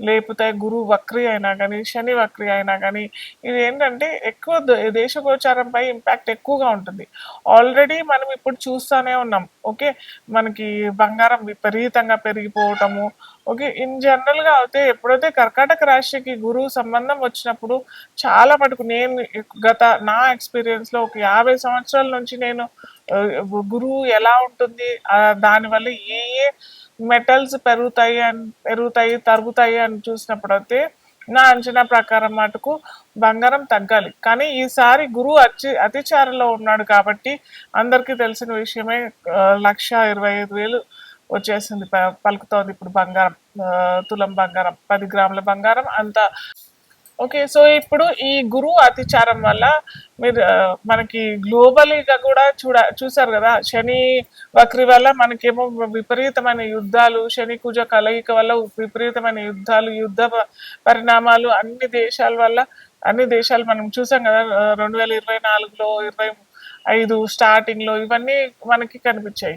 లేకపోతే గురువు వక్రి అయినా కానీ శని వక్రి అయినా కానీ ఇది ఏంటంటే ఎక్కువ దేశగోచారంపై ఇంపాక్ట్ ఎక్కువగా ఉంటుంది. ఆల్రెడీ మనం ఇప్పుడు చూస్తూనే ఉన్నాం. ఓకే? మనకి బంగారం విపరీతంగా పెరిగిపోవటము ఓకే ఇన్ జనరల్గా అయితే ఎప్పుడైతే కర్కాటక రాశికి గురువు సంబంధం వచ్చినప్పుడు చాలా మటుకు నేను గత నా ఎక్స్పీరియన్స్లో ఒక యాభై సంవత్సరాల నుంచి నేను గురువు ఎలా ఉంటుంది దానివల్ల ఏ ఏ మెటల్స్ పెరుగుతాయి అని పెరుగుతాయి తరుగుతాయి అని చూసినప్పుడు అయితే నా అంచనా ప్రకారం మటుకు బంగారం తగ్గాలి. కానీ ఈసారి గురువు అతి అతిచారలో ఉన్నాడు కాబట్టి అందరికీ తెలిసిన విషయమే లక్ష ఇరవై ఐదు వేలు వచ్చేసింది. ప- పలుకుతోంది ఇప్పుడు బంగారం తులం బంగారం పది గ్రాముల బంగారం అంత. ఓకే సో ఇప్పుడు ఈ గురువు అతిచారం వల్ల మీరు మనకి గ్లోబలీగా కూడా చూడ చూసారు కదా శని వక్రి వల్ల మనకేమో విపరీతమైన యుద్ధాలు శని కుజ కలయిక వల్ల విపరీతమైన యుద్ధాలు యుద్ధ పరిణామాలు అన్ని దేశాల వల్ల అన్ని దేశాలు మనం చూసాం కదా రెండు వేల ఇరవై నాలుగులో ఇరవై ఐదు స్టార్టింగ్లో ఇవన్నీ మనకి కనిపించాయి.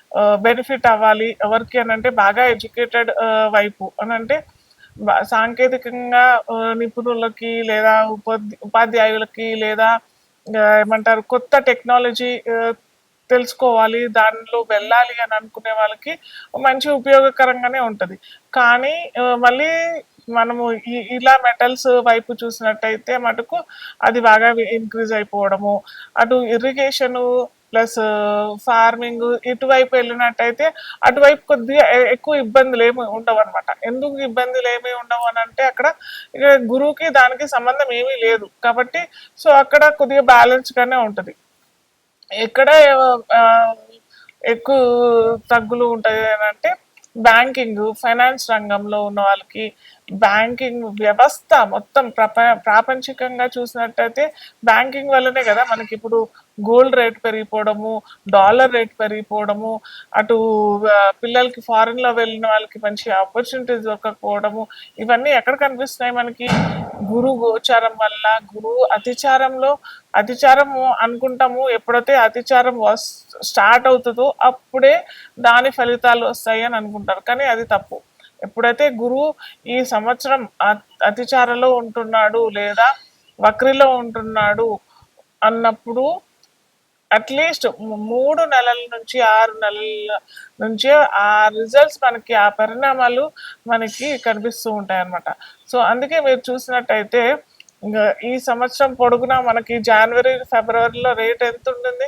బెనిఫిట్ అవ్వాలి. ఎవరికి అని అంటే బాగా ఎడ్యుకేటెడ్ వైపు అని అంటే సాంకేతికంగా నిపుణులకి లేదా ఉపాధి ఉపాధ్యాయులకి లేదా ఏమంటారు కొత్త టెక్నాలజీ తెలుసుకోవాలి దానిలో వెళ్ళాలి అని అనుకునే వాళ్ళకి మంచి ఉపయోగకరంగానే ఉంటుంది. కానీ మళ్ళీ మనము ఇలా మెటల్స్ వైపు చూసినట్టయితే మటుకు అది బాగా ఇంక్రీజ్ అయిపోవడము అటు ఇరిగేషను ప్లస్ ఫార్మింగ్ ఇటువైపు వెళ్ళినట్టయితే అటువైపు కొద్దిగా ఎక్కువ ఇబ్బందులు ఏమి ఉండవు అనమాట ఎందుకు ఇబ్బందులు ఏమి ఉండవు అని అంటే అక్కడ ఇక్కడ గురువుకి దానికి సంబంధం ఏమీ లేదు. కాబట్టి సో అక్కడ కొద్దిగా బ్యాలెన్స్గానే ఉంటుంది. ఎక్కడ ఎక్కువ తగ్గులు ఉంటాయి అని అంటే బ్యాంకింగ్ ఫైనాన్స్ రంగంలో ఉన్న వాళ్ళకి బ్యాంకింగ్ వ్యవస్థ మొత్తం ప్రప ప్రాపంచికంగా చూసినట్టయితే బ్యాంకింగ్ వల్లనే కదా మనకి ఇప్పుడు గోల్డ్ రేట్ పెరిగిపోవడము డాలర్ రేట్ పెరిగిపోవడము అటు పిల్లలకి ఫారిన్లో వెళ్ళిన వాళ్ళకి మంచి ఆపర్చునిటీస్ దొరకకపోవడము ఇవన్నీ ఎక్కడ కనిపిస్తున్నాయి మనకి? గురు గోచారం వల్ల గురువు అతిచారంలో అతిచారము అనుకుంటాము ఎప్పుడైతే అతిచారం స్టార్ట్ అవుతుందో అప్పుడే దాని ఫలితాలు వస్తాయి అని అనుకుంటారు. కానీ అది తప్పు. ఎప్పుడైతే గురువు ఈ సంవత్సరం అతిచారలో ఉంటున్నాడు లేదా వక్రిలో ఉంటున్నాడు అన్నప్పుడు అట్లీస్ట్ మూడు నెలల నుంచి ఆరు నెలల నుంచి ఆ రిజల్ట్స్ మనకి ఆ పరిణామాలు మనకి కనిపిస్తూ ఉంటాయి అన్నమాట సో అందుకే మీరు చూసినట్టయితే ఈ సంవత్సరం పొడుగునా మనకి జనవరి ఫిబ్రవరిలో రేట్ ఎంత ఉంటుంది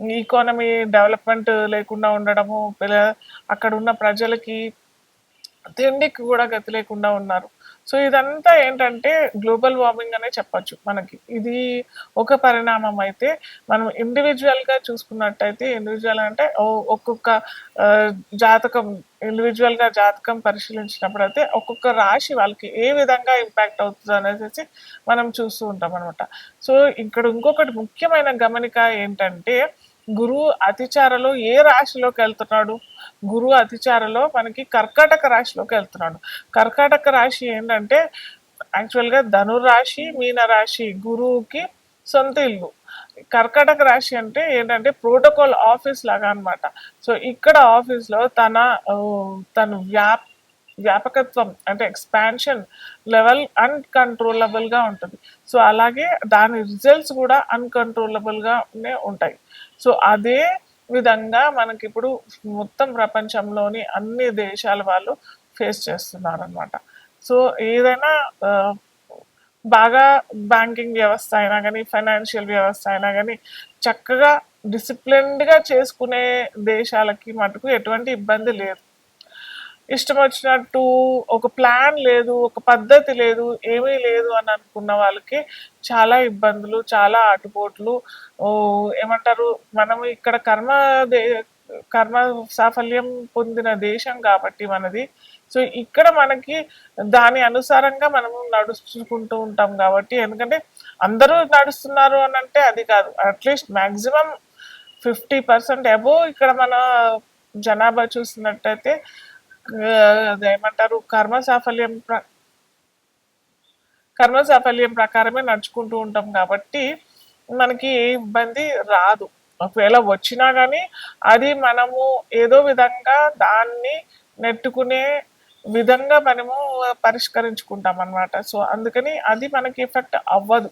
ఈకానమీ డెవలప్మెంట్ లేకుండా ఉండడము పిల్ల- అక్కడ ఉన్న ప్రజలకి తిండికి కూడా గతి లేకుండా ఉన్నారు. సో ఇదంతా ఏంటంటే గ్లోబల్ వార్మింగ్ అనే చెప్పచ్చు మనకి. ఇది ఒక పరిణామం అయితే మనం ఇండివిజువల్గా చూసుకున్నట్టయితే ఇండివిజువల్ అంటే ఒక్కొక్క జాతకం ఇండివిజువల్గా జాతకం పరిశీలించినప్పుడు అయితే ఒక్కొక్క రాశి వాళ్ళకి ఏ విధంగా ఇంపాక్ట్ అవుతుంది అనేసి మనం చూస్తూ ఉంటాం అనమాట సో ఇక్కడ ఇంకొకటి ముఖ్యమైన గమనిక ఏంటంటే గురువు అతిచారలో ఏ రాశిలోకి వెళ్తున్నాడు? గురువు అతిచారలో మనకి కర్కాటక రాశిలోకి వెళ్తున్నాడు. కర్కాటక రాశి ఏంటంటే యాక్చువల్గా ధనురాశి మీన రాశి గురువుకి సొంత ఇల్లు. కర్కాటక రాశి అంటే ఏంటంటే ప్రోటోకాల్ ఆఫీస్ లాగా అన్నమాట. సో ఇక్కడ ఆఫీస్లో తన తను వ్యాప్ వ్యాపకత్వం అంటే ఎక్స్పాన్షన్ లెవెల్ అన్కంట్రోలబుల్గా ఉంటుంది. సో అలాగే దాని రిజల్ట్స్ కూడా అన్కంట్రోలబుల్గానే ఉంటాయి. సో అదే విధంగా మనకి ఇప్పుడు మొత్తం ప్రపంచంలోని అన్ని దేశాల వాళ్ళు ఫేస్ చేస్తున్నారు అనమాట సో ఏదైనా బాగా బ్యాంకింగ్ వ్యవస్థ అయినా కానీ ఫైనాన్షియల్ వ్యవస్థ అయినా కానీ చక్కగా డిసిప్లిన్డ్గా చేసుకునే దేశాలకి మటుకు ఎటువంటి ఇబ్బంది లేదు. ఇష్టం వచ్చినట్టు ఒక ప్లాన్ లేదు ఒక పద్ధతి లేదు ఏమీ లేదు అని అనుకున్న వాళ్ళకి చాలా ఇబ్బందులు చాలా ఆటుపోట్లు. ఏమంటారు మనం ఇక్కడ కర్మ దే కర్మ సాఫల్యం పొందిన దేశం కాబట్టి మనది. సో ఇక్కడ మనకి దాని అనుసారంగా మనము నడుచుకుంటూ ఉంటాం కాబట్టి ఎందుకంటే అందరూ నడుస్తున్నారు అని అంటే అది కాదు. At least maximum fifty percent above ఇక్కడ మన జనాభా చూసినట్టయితే ఏమంటారు అదేమంటారు? కర్మ సాఫల్యం ప్ర- కర్మ సాఫల్యం ప్రకారమే నడుచుకుంటూ ఉంటాం కాబట్టి మనకి ఏ ఇబ్బంది రాదు. ఒకవేళ వచ్చినా కానీ అది మనము ఏదో విధంగా దాన్ని నెట్టుకునే విధంగా మనము పరిష్కరించుకుంటాం అన్నమాట. సో అందుకని అది మనకి ఎఫెక్ట్ అవ్వదు.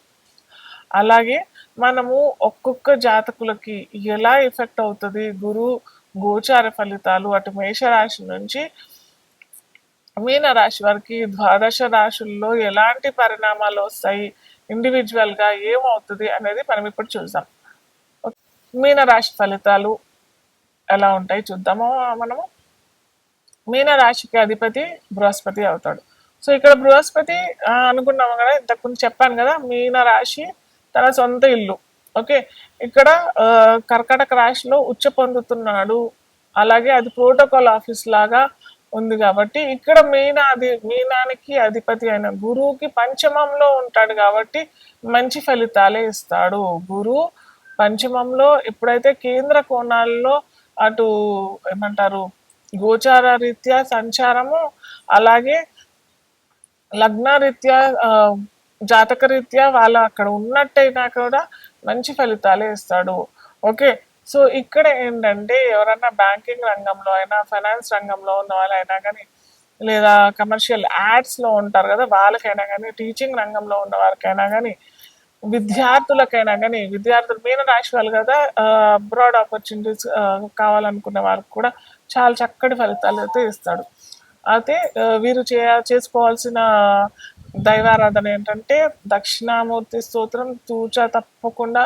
అలాగే మనము ఒక్కొక్క జాతకులకి ఎలా ఎఫెక్ట్ అవుతుంది? గురువు గోచార ఫలితాలు అటు మేషరాశి నుంచి మీన రాశి వారికి ద్వాదశ రాశుల్లో ఎలాంటి పరిణామాలు వస్తాయి? ఇండివిజువల్గా ఏమవుతుంది అనేది మనం ఇప్పుడు చూద్దాం. మీన రాశి ఫలితాలు ఎలా ఉంటాయి చూద్దాము మనము? మీన రాశికి అధిపతి బృహస్పతి అవుతాడు. సో ఇక్కడ బృహస్పతి అనుకున్నాము కదా ఇంతకుముందు చెప్పాను కదా మీన రాశి తన సొంత ఇల్లు. ఓకే ఇక్కడ కర్కటక రాశిలో ఉచ్చ పొందుతున్నాడు. అలాగే అది ప్రోటోకాల్ ఆఫీస్ లాగా ఉంది కాబట్టి ఇక్కడ మీనాది మీనానికి అధిపతి అయిన గురువుకి పంచమంలో ఉంటాడు కాబట్టి మంచి ఫలితాలే ఇస్తాడు. గురువు పంచమంలో ఎప్పుడైతే కేంద్ర కోణాల్లో అటు ఏమంటారు గోచార రీత్యా సంచారము అలాగే లగ్నరీత్యా రీత్యా జాతక రీత్యా వాళ్ళు అక్కడ ఉన్నట్టయినా కూడా మంచి ఫలితాలే ఇస్తాడు. ఓకే. సో ఇక్కడ ఏంటంటే ఎవరన్నా బ్యాంకింగ్ రంగంలో అయినా ఫైనాన్స్ రంగంలో ఉన్న వాళ్ళైనా కానీ లేదా కమర్షియల్ యాడ్స్లో ఉంటారు కదా వాళ్ళకైనా కానీ టీచింగ్ రంగంలో ఉన్న వారికైనా కానీ విద్యార్థులకైనా కానీ విద్యార్థులు మీన రాశి వాళ్ళు కదా అబ్రాడ్ ఆపర్చునిటీస్ కావాలనుకునే వారికి కూడా చాలా చక్కటి ఫలితాలు అయితే ఇస్తాడు. అయితే వీరు చే చేసుకోవాల్సిన దైవారాధన ఏంటంటే దక్షిణామూర్తి స్తోత్రం తూచ తప్పకుండా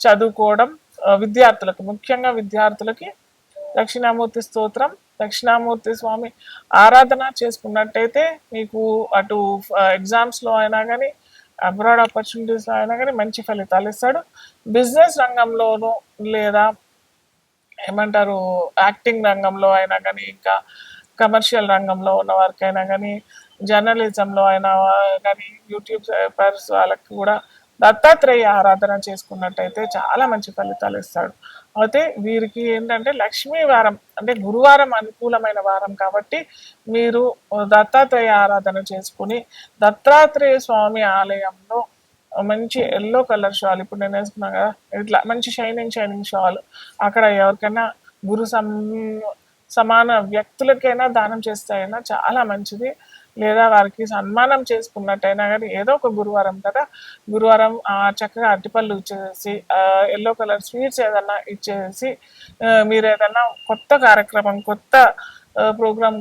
చదువుకోవడం విద్యార్థులకు ముఖ్యంగా విద్యార్థులకి దక్షిణామూర్తి స్తోత్రం దక్షిణామూర్తి స్వామి ఆరాధన చేసుకున్నట్టయితే మీకు అటు ఎగ్జామ్స్లో అయినా కానీ అబ్రాడ్ ఆపర్చునిటీస్లో అయినా కానీ మంచి ఫలితాలు ఇస్తాడు. బిజినెస్ రంగంలోనూ లేదా ఏమంటారు యాక్టింగ్ రంగంలో అయినా కానీ ఇంకా కమర్షియల్ రంగంలో ఉన్న వారికైనా కానీ జర్నలిజంలో అయినా కానీ యూట్యూబ్ పేపర్స్ వాళ్ళకి కూడా దత్తాత్రేయ ఆరాధన చేసుకున్నట్టయితే చాలా మంచి ఫలితాలు ఇస్తాడు. అయితే వీరికి ఏంటంటే లక్ష్మీ వారం అంటే గురువారం అనుకూలమైన వారం కాబట్టి మీరు దత్తాత్రేయ ఆరాధన చేసుకుని దత్తాత్రేయ స్వామి ఆలయంలో మంచి ఎల్లో కలర్ షాల్ ఇప్పుడు నేను వేసుకున్నాను కదా ఇట్లా మంచి షైనింగ్ షైనింగ్ షాల్ అక్కడ ఎవరికైనా గురు సం సమాన వ్యక్తులకైనా దానం చేస్తే అయినా చాలా మంచిది. లేదా వారికి సన్మానం చేసుకున్నట్టయినా కానీ ఏదో ఒక గురువారం కదా గురువారం చక్కగా అరటిపళ్ళు ఇచ్చేసి ఎల్లో కలర్ స్వీట్స్ ఏదన్నా ఇచ్చేసి మీరు ఏదన్నా కొత్త కార్యక్రమం కొత్త ప్రోగ్రామ్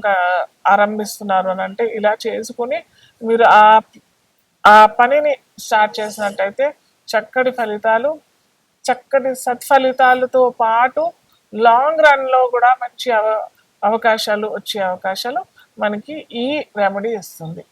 ఆరంభిస్తున్నారు అని అంటే ఇలా చేసుకుని మీరు ఆ ఆ పనిని స్టార్ట్ చేసినట్టయితే చక్కటి ఫలితాలు చక్కటి సత్ఫలితాలతో పాటు లాంగ్ రన్లో కూడా మంచి అవ అవకాశాలు వచ్చే అవకాశాలు మనకి ఈ రెమెడీ ఇస్తుంది.